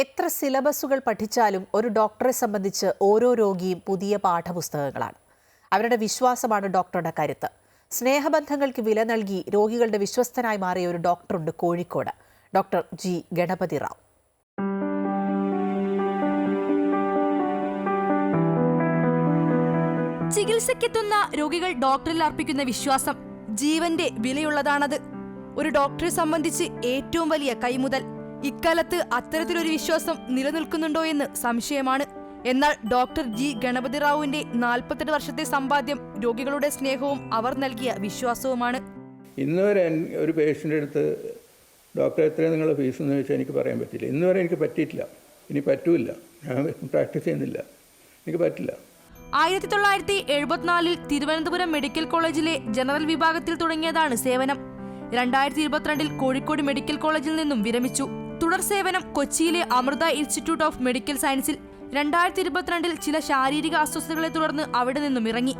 എത്ര സിലബസുകൾ പഠിച്ചാലും ഒരു ഡോക്ടറെ സംബന്ധിച്ച് ഓരോ രോഗിയും പുതിയ പാഠപുസ്തകങ്ങളാണ്. അവരുടെ വിശ്വാസമാണ് ഡോക്ടറുടെ കരുത്ത്. സ്നേഹബന്ധങ്ങൾക്ക് വില നൽകി രോഗികളുടെ വിശ്വസ്തനായി മാറിയ ഒരു ഡോക്ടറുണ്ട് കോഴിക്കോട്. Doctor G. ഗണപതി റാവു. ചികിത്സയ്ക്കെത്തുന്ന രോഗികൾ ഡോക്ടറിൽ അർപ്പിക്കുന്ന വിശ്വാസം ജീവന്റെ വിലയുള്ളതാണത്. ഒരു ഡോക്ടറെ സംബന്ധിച്ച് ഏറ്റവും വലിയ കൈമുതൽ ഇക്കാലത്ത് അത്തരത്തിലൊരു വിശ്വാസം നിലനിൽക്കുന്നുണ്ടോ എന്ന് സംശയമാണ്. എന്നാൽ ഡോക്ടർ ജി. ഗണപതി റാവുവിന്റെ നാൽപ്പത്തെട്ട് വർഷത്തെ സമ്പാദ്യം രോഗികളുടെ സ്നേഹവും അവർ നൽകിയ വിശ്വാസവുമാണ്. ഇന്ന് വരെ ഒരു പേഷ്യന്റെ അടുത്ത് ഡോക്ടർ എത്രയാണ് നിങ്ങളുടെ ഫീസ് എന്ന് ചോദിച്ചാൽ എനിക്ക് പറയാൻ പറ്റില്ല. ഇന്ന് വരെ എനിക്ക് പറ്റിയിട്ടില്ല. ഇനി പറ്റൂല ഞാൻ പ്രാക്ടീസ് ചെയ്യുന്നില്ല. എനിക്ക് പറ്റില്ല. ആയിരത്തി തൊള്ളായിരത്തി എഴുപത്തിനാലിൽ തിരുവനന്തപുരം മെഡിക്കൽ കോളേജിലെ ജനറൽ വിഭാഗത്തിൽ തുടങ്ങിയതാണ് സേവനം. രണ്ടായിരത്തി ഇരുപത്തിരണ്ടിൽ കോഴിക്കോട് മെഡിക്കൽ കോളേജിൽ നിന്നും വിരമിച്ചു. തുടർ സേവനം കൊച്ചിയിലെ അമൃത ഇൻസ്റ്റിറ്റ്യൂട്ട് ഓഫ് മെഡിക്കൽ സയൻസിൽ രണ്ടായിരത്തി ഇരുപത്തിരണ്ടിൽ ചില ശാരീരിക അസ്വസ്ഥതകളെ തുടർന്ന് അവിടെ നിന്നും ഇറങ്ങി.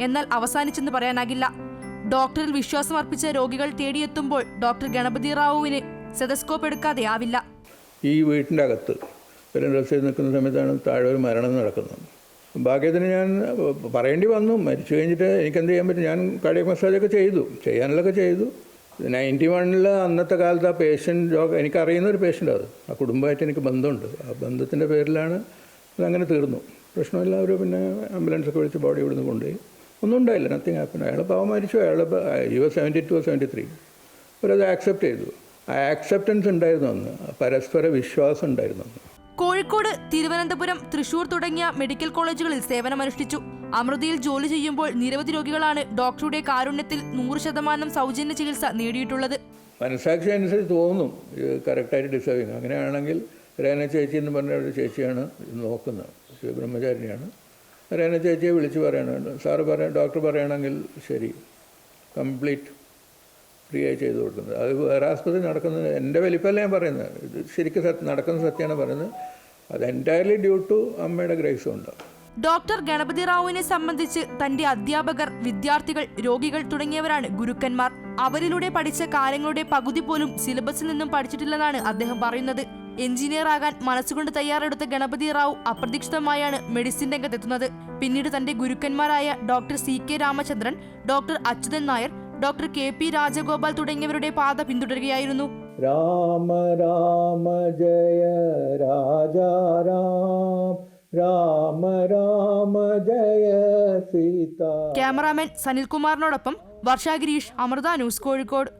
എന്നാൽ അവസാനിച്ചെന്ന് പറയാനാകില്ല. ഡോക്ടറിൽ വിശ്വാസം അർപ്പിച്ച രോഗികൾ തേടിയെത്തുമ്പോൾ ഡോക്ടർ ഗണപതി റാവുവിന് സെതസ്കോപ്പ് എടുക്കാതെ ആവില്ല. ഈ വീട്ടിന്റെ അകത്ത് രണ്ടു നിൽക്കുന്ന സമയത്താണ് താഴെ ഒരു മരണം നടക്കുന്നത്. ഭാഗ്യത്തിന് ഞാൻ പറയേണ്ടി വന്നു. മരിച്ചു കഴിഞ്ഞിട്ട് എനിക്ക് എന്ത് ചെയ്യാൻ പറ്റും? ഞാൻ കാർഡിയക് മസാജൊക്കെ ചെയ്തു. ചെയ്യാനുള്ളതൊക്കെ ചെയ്തു. നയന്റി വണ്ണിൽ അന്നത്തെ കാലത്ത് ആ പേഷ്യന്റ് രോഗം എനിക്കറിയുന്ന ഒരു പേഷ്യന്റ് അത്. ആ കുടുംബമായിട്ട് എനിക്ക് ബന്ധമുണ്ട്. ആ ബന്ധത്തിന്റെ പേരിലാണ് അതങ്ങനെ തീർന്നു. പ്രശ്നമില്ല അവർ പിന്നെ ആംബുലൻസൊക്കെ വിളിച്ച് ബോഡി ഇവിടുന്ന് കൊണ്ടുപോയി. ഒന്നും ഉണ്ടായില്ല നത്തിങ് ഹാപ്പൻ അയാൾ പാവം മരിച്ചു. അയാൾ you seventy two seventy three. അവരത് ആക്സെപ്റ്റ് ചെയ്തു. ആ ആക്സെപ്റ്റൻസ് ഉണ്ടായിരുന്നു അന്ന്. പരസ്പര വിശ്വാസം ഉണ്ടായിരുന്നു അന്ന്. കോഴിക്കോട് തിരുവനന്തപുരം തൃശൂർ തുടങ്ങിയ മെഡിക്കൽ കോളേജുകളിൽ സേവനമനുഷ്ഠിച്ചു. അമൃതയിൽ ജോലി ചെയ്യുമ്പോൾ നിരവധി രോഗികളാണ് ഡോക്ടറുടെ കാരുണ്യത്തിൽ നൂറ് ശതമാനം സൗജന്യ ചികിത്സ നേടിയിട്ടുള്ളത്. മനസാക്ഷി അനുസരിച്ച് തോന്നും. കറക്റ്റായിട്ട് ഡിസേർവ് ചെയ്യുന്നു. അങ്ങനെയാണെങ്കിൽ രേന ചേച്ചി എന്ന് പറഞ്ഞ ഒരു ചേച്ചിയാണ് നോക്കുന്നത്. ശിവബ്രഹ്മചാരിണിയാണ് രേന ചേച്ചിയെ വിളിച്ച് പറയണം. സാറ് പറയാൻ ഡോക്ടർ പറയുകയാണെങ്കിൽ ശരി. കംപ്ലീറ്റ് ഫ്രീ ആയി ചെയ്തു കൊടുക്കുന്നത്. അത് വേറെ ആസ്പത്രി നടക്കുന്നത് എന്റെ വലിപ്പമല്ല ഞാൻ പറയുന്നത്. ഇത് ശരിക്കും നടക്കുന്ന സത്യമാണ് പറയുന്നത്. അത് എന്റയർലി ഡ്യൂ ടു അമ്മയുടെ ഗ്രേസും ഉണ്ടാവും ഡോക്ടർ ഗണപതി റാവുവിനെ സംബന്ധിച്ച് തന്റെ അധ്യാപകർ വിദ്യാർത്ഥികൾ രോഗികൾ തുടങ്ങിയവരാണ് ഗുരുക്കന്മാർ. അവരിലൂടെ പഠിച്ച കാര്യങ്ങളുടെ പകുതി പോലും സിലബസിൽ നിന്നും പഠിച്ചിട്ടില്ലെന്നാണ് അദ്ദേഹം പറയുന്നത്. എഞ്ചിനീയർ ആകാൻ മനസ്സുകൊണ്ട് തയ്യാറെടുത്ത ഗണപതി റാവു അപ്രതീക്ഷിതമായാണ് മെഡിസിൻ രംഗത്തെത്തുന്നത്. പിന്നീട് തന്റെ ഗുരുക്കന്മാരായ doctor C K Ramachandran doctor Achuthan Nair doctor K P Rajagopal തുടങ്ങിയവരുടെ പാത പിന്തുടരുകയായിരുന്നു. രാമ രാമ ജയ രാജാ ക്യാമറാമാൻ സനിൽകുമാറിനോടൊപ്പം വർഷ ഗിരീഷ് അമൃത ന്യൂസ് കോഴിക്കോട്.